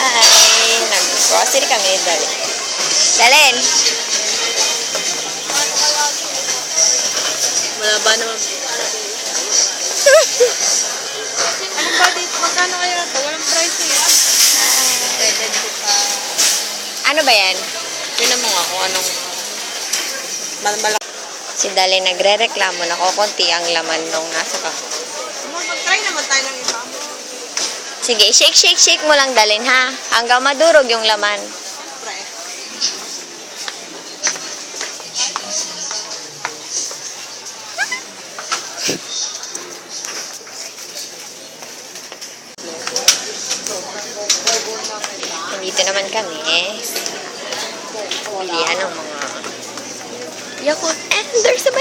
Hi! Nag-grocery kami ni Dalen. Dalen! Wala ba naman? ano ba dito? Magkano kaya ito? Walang price eh. Pwede pa. Ano ba yan? Tignan mo nga kung anong mal- malaki. Si Dalen nagre-reklamo na kukunti ang laman nung nasa ka. Mag-try naman tayo ng iba. Sige, shake, shake, shake mo lang Dalen ha. Hanggang madurog yung laman. Nandito naman kami. Bilihan ng mga Yakult. And there's a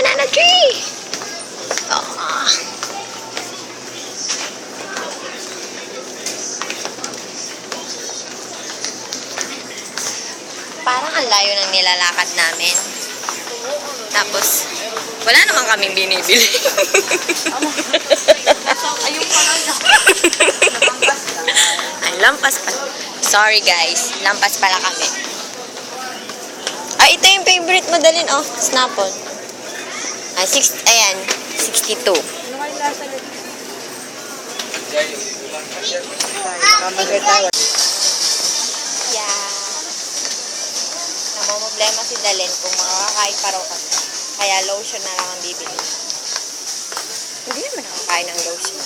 Parang ang layo ng nilalakad namin. Tapos, wala naman kaming binibili. Ay, lampas pa. Sorry guys, lampas pala kami. Ay, ito yung favorite mo dalin, oh. Snapple. Ah, six, ayan, 62. Ano kayo lasa nito? Namamblema si Dalin kung makakain pa raw kami. Kaya lotion na lang ang bibili. Hindi naman nakakain ng lotion.